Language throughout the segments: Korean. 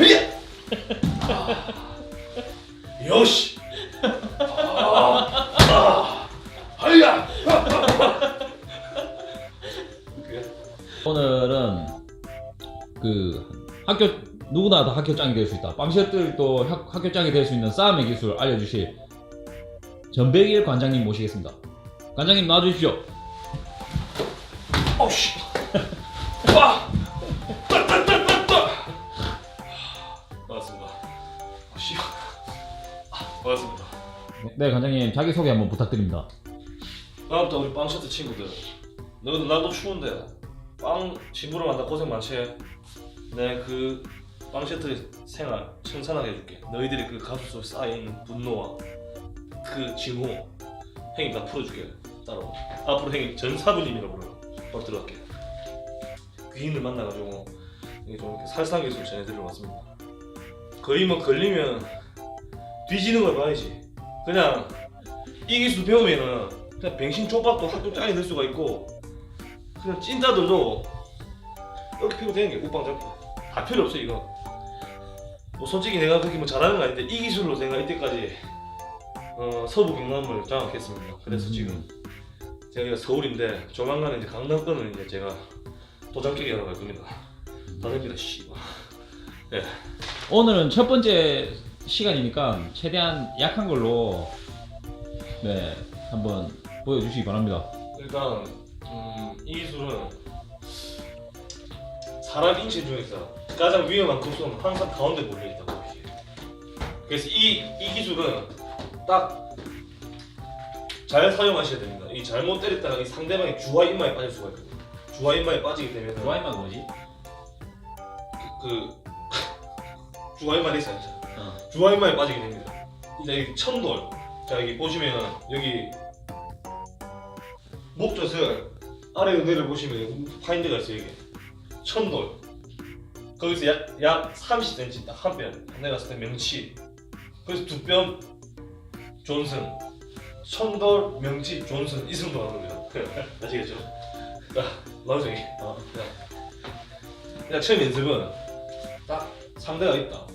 헤이야! 아, 요시! 아, 아, 헤이야! 그래? 오늘은 그 학교 누구나 다 학교장이 될 수 있다. 빵셔들도 학, 학교장이 될 수 있는 싸움의 기술 알려주실 전백일 관장님 모시겠습니다. 관장님 나와주십시오. 어씨! 와! 네, 관장님 자기 소개 한번 부탁드립니다. 다음부터 우리 빵 셔츠 친구들. 너도 나도 추운데 빵 집으로 만나 고생 많지. 내그 빵 셔츠 생활 청산하게 해줄게. 너희들이 그 가슴 속에 쌓인 분노와 그 증오 행위 다 풀어줄게. 따로. 앞으로 행위 전사부님이라고 불러. 바로 들어갈게. 귀인을 만나가지고 이게 좀 살상 기술 전해드리러 왔습니다. 거의 뭐 걸리면 뒤지는 걸 봐야지. 그냥 이 기술 배우면은 그냥 병신 족밥도 학교 짱이 될 수가 있고 그냥 찐따들도 이렇게 피고 되는 게 옷방 잡고 다 필요 없어 이거. 뭐 솔직히 내가 그렇게 뭐 잘하는 건 아닌데 이 기술로 내가 이때까지 어, 서부 경남을 장악했습니다. 그래서 음. 지금 제가 여기가 서울인데 조만간에 이제 강남권을 이제 제가 도장 깨기 하러 갈 겁니다. 다 됩니다 씨발 오늘은 첫 번째 시간이니까 최대한 약한 걸로 네 한번 보여주시기 바랍니다. 일단 음, 이 기술은 사람 인체 중에서 가장 위험한 급소는 항상 가운데 몰려 있다고 보시요 그래서 이, 이 기술은 딱 잘 사용하셔야 됩니다. 이 잘못 때렸다가 이 상대방의 주와 인마에 빠질 수가 있거든요. 주와 인마에 빠지게 되면 좋아요만 뭐지? 그 주와 인마에 있어요. 어. 주와 인마에 빠지게 됩니다. 이제 여기 천돌. 자 여기 보시면 여기 목젖을 아래 은혜를 보시면 파인드가 있어요 이게 천돌 거기서 약, 약 30cm 딱 한 뼘. 내가 봤을 때 명치. 그래서 두 뼘 존슨. 천돌 명치 존슨. 이 정도 하는 겁니다 아시겠죠? 자 나중에 어, 그냥, 그냥 처음 연습은 딱 상대가 있다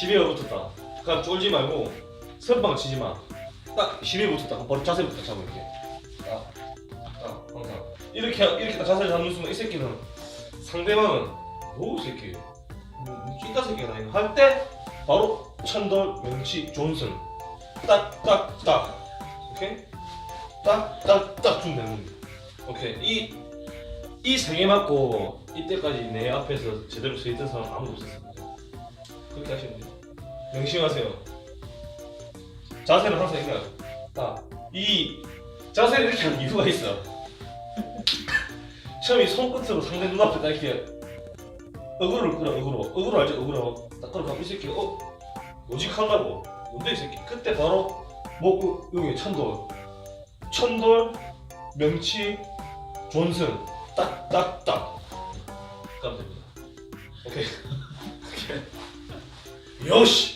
시비가 붙었다. 그냥 쫄지 말고 선방 치지 마딱 시비 붙었다. 그럼 바로 자세부터 잡아 이렇게. 딱, 딱 항상. 이렇게 이렇게 딱 자세를 잡는 순간 이 새끼는 상대방은 뭐이 새끼. 뭐, 찐따 새끼가 다 할때 바로 천돌 명치 존슨. 딱 딱 딱. 오케이? 딱 딱딱 주면 되는 겁니다. 오케이. 이 이 세 개 맞고 이때까지 내 앞에서 제대로 서 있던 사람 아무도 없었습니다 그렇게 하시면 돼요 명심하세요. 자세는 항상 이렇게 딱이 자세를 이렇게 하는 이유가 있어. 처음에 손끝으로 상대 눈앞에 딱 이렇게 어그로를 끌어 어그로. 어그로 알지? 어그로 딱 끌어가고 이 새끼가 어? 오직한가고? 뭔데 이 새끼? 그때 바로 목 여기 천돌. 천돌 명치 존슨 딱 딱딱. 가면 됩니다. 오케이 오 케이 요시